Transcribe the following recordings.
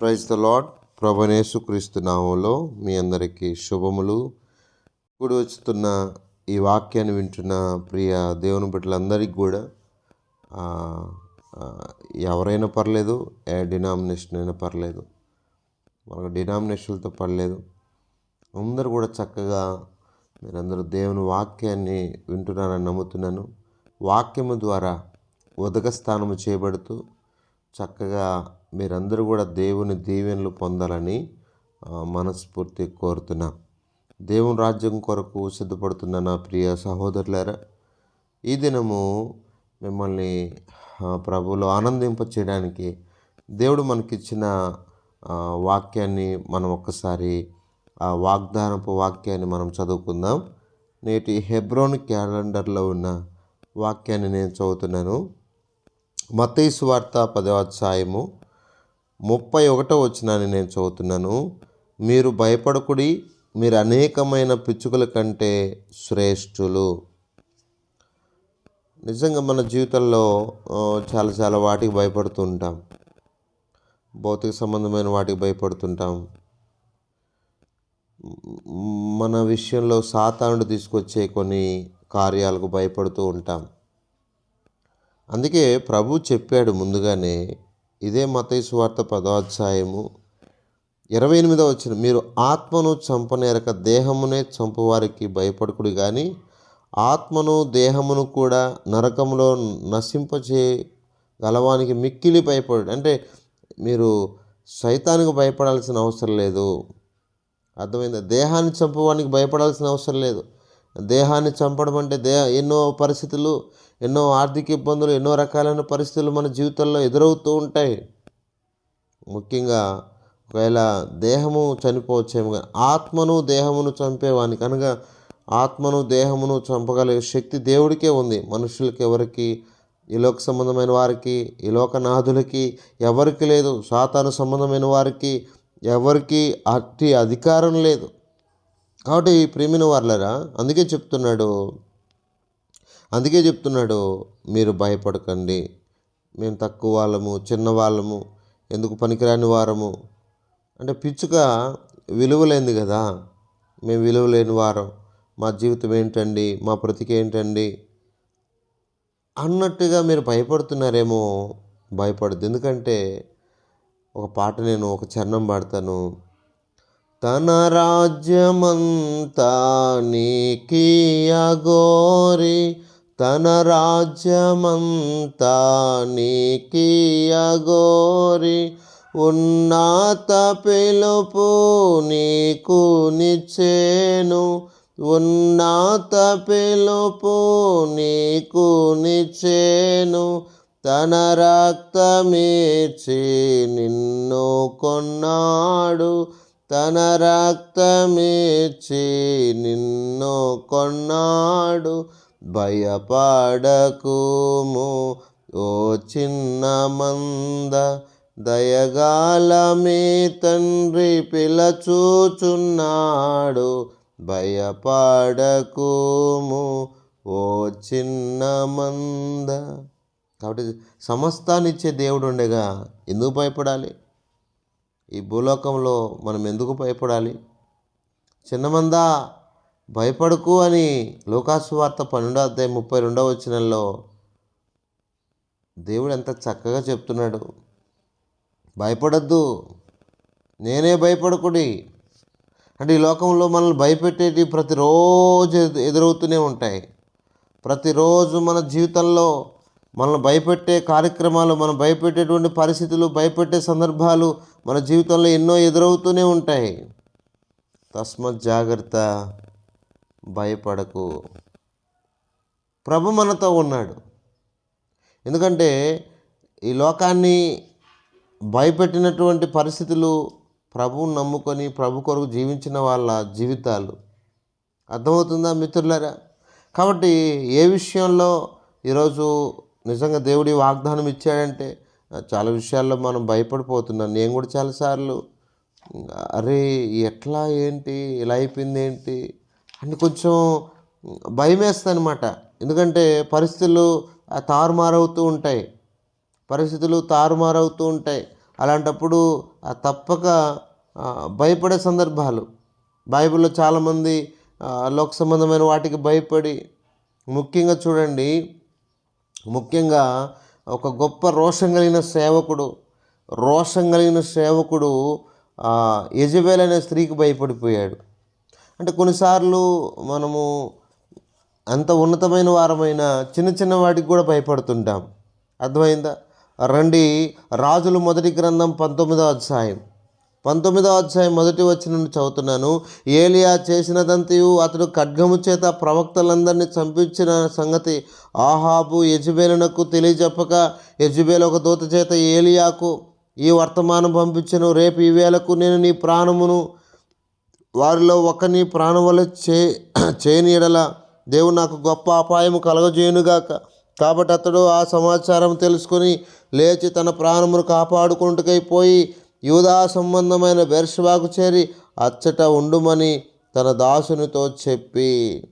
Praise the lord ప్రభనేసుక్రీస్తు నామంలో మీ అందరికీ శుభములు. ఇప్పుడు వచ్చుతున్న ఈ వాక్యాన్ని వింటున్న ప్రియ దేవుని బిడ్డలందరికీ కూడా ఎవరైనా పర్లేదు ఏ డినామినేషన్ అయినా పర్లేదు మనకు డినామినేషన్లతో పర్లేదు. అందరూ కూడా చక్కగా మీరందరూ దేవుని వాక్యాన్ని వింటున్నారని నమ్ముతున్నాను. వాక్యము ద్వారా ఉదక స్థానము చేయబడుతూ చక్కగా మీరందరూ కూడా దేవుని దీవెనలు పొందాలని మనస్ఫూర్తి కోరుతున్నా. దేవుని రాజ్యం కొరకు సిద్ధపడుతున్న నా ప్రియ సహోదరులారా ఈ దినము మిమ్మల్ని ప్రభువులు ఆనందింప చేయడానికి దేవుడు మనకిచ్చిన వాక్యాన్ని మనం ఒక్కసారి ఆ వాగ్దానపు వాక్యాన్ని మనం చదువుకుందాం. నేటి హెబ్రోన్ క్యాలెండర్లో ఉన్న వాక్యాన్ని నేను చదువుతున్నాను. మత్తయి వార్త పదవ అధ్యాయము ముప్పై ఒకటో వచ్చినాన్ని నేను చదువుతున్నాను. మీరు భయపడకుడి మీరు అనేకమైన పిచ్చుకల కంటే శ్రేష్ఠులు. నిజంగా మన జీవితంలో చాలా చాలా వాటికి భయపడుతూ ఉంటాం భౌతిక సంబంధమైన వాటికి భయపడుతుంటాం. మన విషయంలో సాతానుడు తీసుకొచ్చే కొన్ని కార్యాలకు భయపడుతూ ఉంటాం. అందుకే ప్రభు చెప్పాడు ముందుగానే ఇదే మతయి సువార్త పదోధ్యాయము. ఇరవై ఎనిమిదవ వచ్చిన మీరు ఆత్మను చంపనేరక దేహమునే చంపువారికి భయపడకుడు కానీ ఆత్మను దేహమును కూడా నరకములో నశింపచే గలవానికి మిక్కిలి భయపడు. అంటే మీరు సైతానికి భయపడాల్సిన అవసరం లేదు. అర్థమైందా? దేహాన్ని చంపవానికి భయపడాల్సిన అవసరం లేదు. దేహాన్ని చంపడం అంటే దేహ ఎన్నో పరిస్థితులు ఎన్నో ఆర్థిక ఇబ్బందులు ఎన్నో రకాలైన పరిస్థితులు మన జీవితంలో ఎదురవుతూ ఉంటాయి. ముఖ్యంగా ఒకవేళ దేహము చనిపోవచ్చేమో కానీ ఆత్మను దేహమును చంపేవాని కనుక ఆత్మను దేహమును చంపగలిగే శక్తి దేవుడికే ఉంది. మనుషులకి ఎవరికి ఈ లోక సంబంధమైన వారికి ఈ లోకనాథులకి ఎవరికి లేదు. సాతాను సంబంధమైన వారికి ఎవరికి అట్టి అధికారం లేదు. కాబట్టి ప్రేమిన వాళ్ళరా అందుకే చెప్తున్నాడు అందుకే చెప్తున్నాడు మీరు భయపడకండి. మేము తక్కువ వాళ్ళము చిన్న వాళ్ళము ఎందుకు పనికిరాని వారము? అంటే పిచ్చుక విలువలేంది కదా. మేము విలువలేని వారం. మా జీవితం ఏంటండి? మా బ్రతికి ఏంటండి? అన్నట్టుగా మీరు భయపడుతున్నారేమో భయపడద్దు. ఎందుకంటే ఒక పాట నేను ఒక చరణం పాడతాను. తన రాజ్యమంతా నీకియగోరి తన రాజ్యమంతా నీకియగోరి ఉన్నత పిలుపు నీకు నిచ్చేను. ఉన్నత పిలుపు నీకు నిచ్చేను. తన రక్తమేచి నిన్ను కొన్నాడు. తన రక్తమీర్చి నిన్ను కొన్నాడు. భయపడకుము ఓ చిన్న మంద. దయగాల మీ తండ్రి పిలచూచున్నాడు. భయపడకుము ఓ చిన్న మంద. కాబట్టి సమస్తాన్నిచ్చే దేవుడు ఉండగా ఎందుకు భయపడాలి? ఈ భూలోకంలో మనం ఎందుకు భయపడాలి? చిన్నమందా భయపడకు అని లోకాసు వార్త పన్నెండో అధ్యాయం ముప్పై రెండవ వచనంలో దేవుడు ఎంత చక్కగా చెప్తున్నాడు. భయపడద్దు నేనే భయపడకుడి అంటే ఈ లోకంలో మనల్ని భయపెట్టేటి ప్రతిరోజు ఎదు- ఎదురవుతూనే ఉంటాయి. ప్రతిరోజు మన జీవితంలో మనల్ని భయపెట్టే కార్యక్రమాలు మనం భయపెట్టేటువంటి పరిస్థితులు భయపెట్టే సందర్భాలు మన జీవితంలో ఎన్నో ఎదురవుతూనే ఉంటాయి. తస్మత్ జాగ్రత్త భయపడకు. ప్రభు మనతో ఉన్నాడు. ఎందుకంటే ఈ లోకాన్ని భయపెట్టినటువంటి పరిస్థితులు ప్రభువుని నమ్ముకొని ప్రభు కొరకు జీవించిన వాళ్ళ జీవితాలు. అర్థమవుతుందా మిత్రులారా? కాబట్టి ఏ విషయంలో ఈరోజు నిజంగా దేవుడి వాగ్దానం ఇచ్చాడంటే చాలా విషయాల్లో మనం భయపడిపోతున్నాం. నేను కూడా చాలాసార్లు అరే ఎట్లా ఏంటి ఇలా అయిపోయింది ఏంటి అని కొంచెం భయం వేస్తుంది అనమాట ఎందుకంటే పరిస్థితులు తారుమారవుతూ ఉంటాయి. పరిస్థితులు తారుమారవుతూ ఉంటాయి. అలాంటప్పుడు తప్పక భయపడే సందర్భాలు. బైబిల్లో చాలామంది లోక సంబంధమైన వాటికి భయపడి ముఖ్యంగా చూడండి ముఖ్యంగా ఒక గొప్ప రోషం కలిగిన సేవకుడు రోషం కలిగిన సేవకుడు యజబేల్ అనే స్త్రీకి భయపడిపోయాడు. అంటే కొన్నిసార్లు మనము అంత ఉన్నతమైన వారమైన చిన్న చిన్న వాటికి కూడా భయపడుతుంటాం. అర్థమైందా? రండి రాజులు మొదటి గ్రంథం పంతొమ్మిదో అధ్యాయం. పంతొమ్మిదో అధ్యాయం మొదటి వచ్చిన చదువుతున్నాను. ఏలియా చేసినదంతయు అతడు ఖడ్గము చేత ప్రవక్తలందరినీ చంపించిన సంగతి ఆహాబు యజుబేలునకు తెలియజెప్పక యజుబేలు ఒక దూత చేత ఏలియాకు ఈ వర్తమానం పంపించను. రేపు ఈ వేళకు నేను నీ ప్రాణమును వారిలో ఒకని ప్రాణం వల్ల చే చేయని ఎడల దేవుడు నాకు గొప్ప అపాయము కలగజేయునుగాక. కాబట్టి అతడు ఆ సమాచారం తెలుసుకొని లేచి తన ప్రాణమును కాపాడుకుంటుకైపోయి యూదా సంబంధమైన బెర్షవాకు చేరి అచ్చట ఉండుమని తన దాసునితో చెప్పి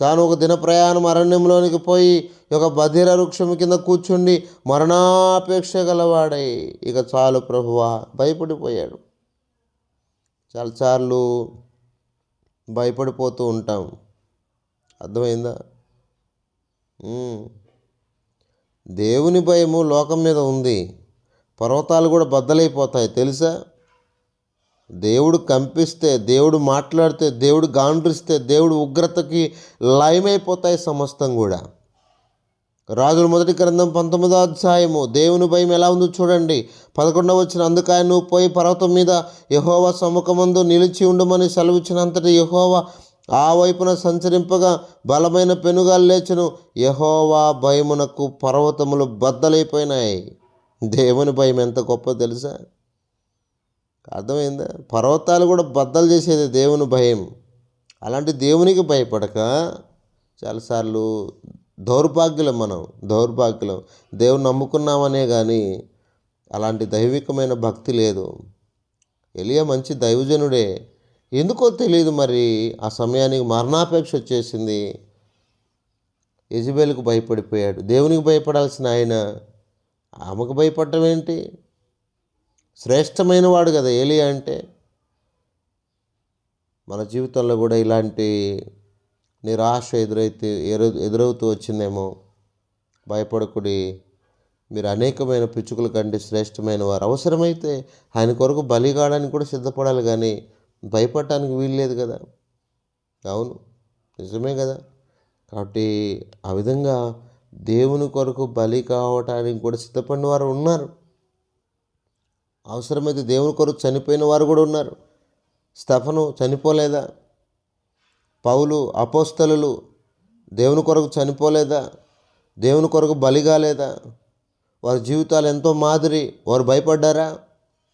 తాను ఒక దిన ప్రయాణం అరణ్యంలోనికి పోయి ఒక బధిర వృక్షం కింద కూర్చుండి మరణాపేక్ష గలవాడై. ఇక చాలు ప్రభువా భయపడిపోయాడు. చాలాసార్లు భయపడిపోతూ ఉంటాం. అర్థమైందా? దేవుని భయము లోకం మీద ఉంది. పర్వతాలు కూడా బద్దలైపోతాయి తెలుసా? దేవుడు కంపిస్తే దేవుడు మాట్లాడితే దేవుడు గాండ్రిస్తే దేవుడు ఉగ్రతకి లయమైపోతాయి సమస్తం కూడా. రాజుల మొదటి గ్రంథం పంతొమ్మిదో అధ్యాయము దేవుని భయం ఎలా ఉందో చూడండి. పదకొండవ వచ్చిన అందుకని నువ్వు పోయి పర్వతం మీద యహోవా సముఖమందు నిలిచి ఉండమని సెలవిచ్చినంతటి యహోవ ఆ వైపున సంచరింపగా బలమైన పెనుగాలు లేచును. యహోవా భయమునకు పర్వతములు బద్దలైపోయినాయి. దేవుని భయం ఎంత గొప్ప తెలుసా? అర్థమైందా? పర్వతాలు కూడా బద్దలు చేసేది దేవుని భయం. అలాంటి దేవునికి భయపడక చాలాసార్లు దౌర్భాగ్యులం మనం దౌర్భాగ్యులం. దేవుని నమ్ముకున్నామనే కానీ అలాంటి దైవికమైన భక్తి లేదు. ఎలియ మంచి దైవజనుడే. ఎందుకో తెలియదు మరి ఆ సమయానికి మరణాపేక్ష వచ్చేసింది. యజబేలకు భయపడిపోయాడు. దేవునికి భయపడాల్సిన ఆయన ఆమెకు భయపడటం ఏంటి శ్రేష్టమైన వాడు కదా ఏలియా అంటే. మన జీవితంలో కూడా ఇలాంటి నిరాశ ఎదురైతే ఎరు- ఎదురవుతూ వచ్చిందేమో భయపడకుడి. మీరు అనేకమైన పిచ్చుకల కంటే శ్రేష్టమైన వారు అవసరమైతే ఆయన కొరకు బలి కావడానికి కూడా సిద్ధపడాలి కానీ భయపడటానికి వీల్లేదు కదా. అవును నిజమే కదా. కాబట్టి ఆ విధంగా దేవుని కొరకు బలి కావటానికి కూడా సిద్ధపడిన వారు ఉన్నారు. అవసరమైతే దేవుని కొరకు చనిపోయిన వారు కూడా ఉన్నారు. స్తఫను చనిపోలేదా? పౌలు అపోస్తలు దేవుని కొరకు చనిపోలేదా? దేవుని కొరకు బలి కాలేదా? వారి జీవితాలు ఎంతో మాదిరి. వారు భయపడ్డారా?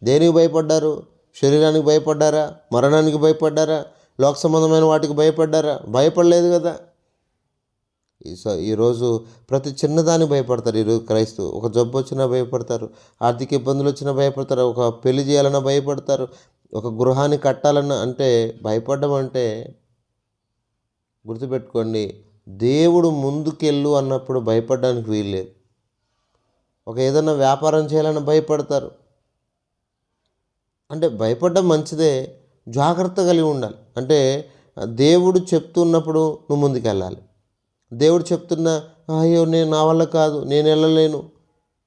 దేనికి భయపడ్డారు? శరీరానికి భయపడ్డారా? మరణానికి భయపడ్డారా? లోక సంబంధమైన వాటికి భయపడ్డారా? భయపడలేదు కదా? స ఈరోజు ప్రతి చిన్నదాన్ని భయపడతారు. ఈరోజు క్రైస్తవు ఒక జబ్బు వచ్చినా భయపడతారు. ఆర్థిక ఇబ్బందులు వచ్చినా భయపడతారు. ఒక పెళ్ళి చేయాలన్నా భయపడతారు. ఒక గృహాన్ని కట్టాలన్నా అంటే భయపడడం అంటే గుర్తుపెట్టుకోండి దేవుడు ముందుకెళ్ళు అన్నప్పుడు భయపడడానికి వీల్లేదు ఒక ఏదైనా వ్యాపారం చేయాలని భయపడతారు. అంటే భయపడడం మంచిదే. జాగ్రత్త కలిగి ఉండాలి. అంటే దేవుడు చెప్తున్నప్పుడు నువ్వు ముందుకెళ్ళాలి. దేవుడు చెప్తున్నా అయ్యో నేను నా వల్ల కాదు నేను వెళ్ళలేను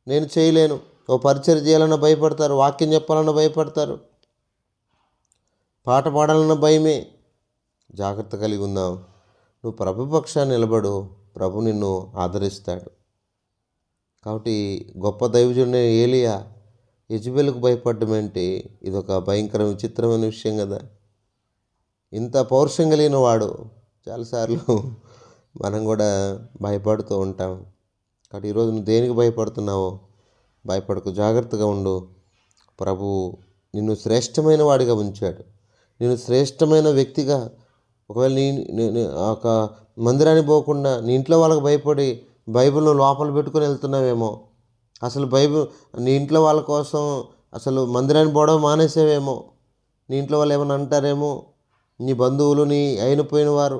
నేను చేయలేను. ఓ పరిచయం చేయాలన్న భయపడతారు వాక్యం చెప్పాలన్న భయపడతారు. పాట పాడాలన్న భయమే. జాగ్రత్త కలిగి ఉందాం. నువ్వు ప్రభు పక్షాన్ని నిలబడు ప్రభు నిన్ను ఆదరిస్తాడు. కాబట్టి గొప్ప దైవజుడిని ఏలియా యజబెలకు భయపడడం ఏంటి? ఇదొక భయంకర విచిత్రమైన విషయం కదా. ఇంత పౌరుషం కలిగిన వాడు చాలాసార్లు మనం కూడా భయపడుతూ ఉంటాం. కాబట్టి ఈరోజు నువ్వు దేనికి భయపడుతున్నావో భయపడకు జాగ్రత్తగా ఉండు. ప్రభు నిన్ను శ్రేష్టమైన వాడిగా ఉంచాడు. నేను శ్రేష్టమైన వ్యక్తిగా ఒకవేళ నీ ఒక మందిరానికి పోకుండా నీ ఇంట్లో వాళ్ళకి భయపడి బైబిల్ను లోపల పెట్టుకొని వెళ్తున్నావేమో అసలు బైబిల్ నీ ఇంట్లో వాళ్ళ కోసం అసలు మందిరాన్ని పోవడం మానేసేవేమో నీ ఇంట్లో వాళ్ళు ఏమైనా అంటారేమో నీ బంధువులు నీ అయిన పోయిన వారు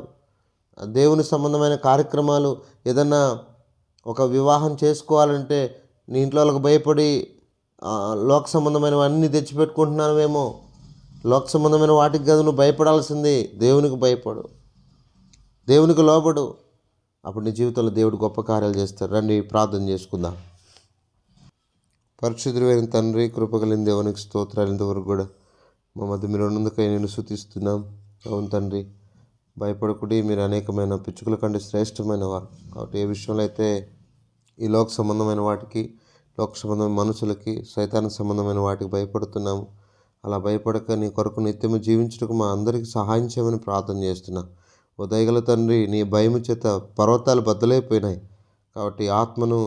దేవుని సంబంధమైన కార్యక్రమాలు ఏదన్నా ఒక వివాహం చేసుకోవాలంటే నీ ఇంట్లో వాళ్ళకి భయపడి లోక సంబంధమైన అన్నీ తెచ్చిపెట్టుకుంటున్నావేమో. లోక సంబంధమైన వాటికి కాదు నువ్వు భయపడాల్సింది దేవునికి భయపడు. దేవునికి లోబడు. అప్పుడు నీ జీవితంలో దేవుడు గొప్ప కార్యాలు చేస్తారు. రండి ప్రార్థన చేసుకుందాం. పరిశుద్ధుడైన తండ్రి కృపగలిగిన దేవునికి స్తోత్రాలు ఇంతవరకు కూడా మా మధ్య మీరు ఉన్నందుకై నేను శుతిస్తున్నాం అవును తండ్రి. భయపడకుడి మీరు అనేకమైన పిచ్చుకల కంటే శ్రేష్టమైన వారు. కాబట్టి ఏ విషయంలో అయితే ఈ లోక సంబంధమైన వాటికి లోక సంబంధమైన మనుషులకి సైతాన సంబంధమైన వాటికి భయపడుతున్నాము అలా భయపడక నీ కొరకు నిత్యము జీవించడానికి మా అందరికీ సహాయం చేయమని ప్రార్థన చేస్తున్నా. ఉదయగల తండ్రి నీ భయము చేత పర్వతాలు బద్దలైపోయినాయి. కాబట్టి ఆత్మను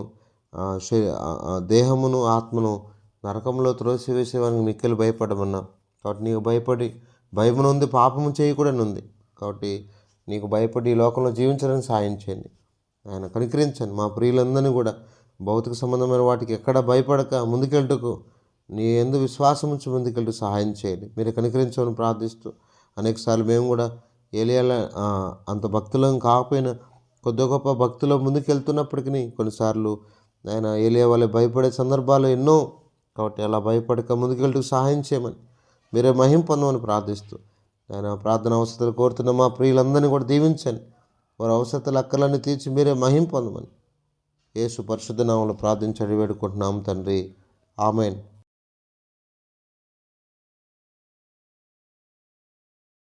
దేహమును ఆత్మను నరకంలో త్రోసివేసేవానికి మిక్కిలి భయపడమన్నా. కాబట్టి నీకు భయపడి భయమునుంది పాపము చేయకూడని ఉంది కాబట్టి నీకు భయపడి ఈ లోకంలో జీవించడానికి సాయం చేయండి. ఆయన కనికరించండి. మా ప్రియులందరినీ కూడా భౌతిక సంబంధమైన వాటికి ఎక్కడ భయపడక ముందుకెళ్ళటకు నీ ఎందు విశ్వాసం ఉంచి ముందుకెళ్ళి సహాయం చేయండి. మీరు కనికరించమని ప్రార్థిస్తూ అనేకసార్లు మేము కూడా ఏలియాల అంత భక్తులం కాకపోయినా కొద్ది గొప్ప భక్తులు ముందుకెళ్తున్నప్పటికీ కొన్నిసార్లు ఆయన ఏలియా వాళ్ళు భయపడే సందర్భాలు ఎన్నో. కాబట్టి అలా భయపడక ముందుకెళ్ళి సహాయం చేయమని మీరే మహిం పొందమని ప్రార్థిస్తూ ఆయన ప్రార్థన అవసరాలు కోరుతున్న మా ప్రియులందరినీ కూడా దీవించండి. వారి అవసరతలు అక్కర్లన్నీ తీర్చి మీరే మహిం పొందమని. యేసు పరిశుద్ధ నామంలో ప్రార్థించి వేడుకుంటున్నాం తండ్రి. ఆమెన్.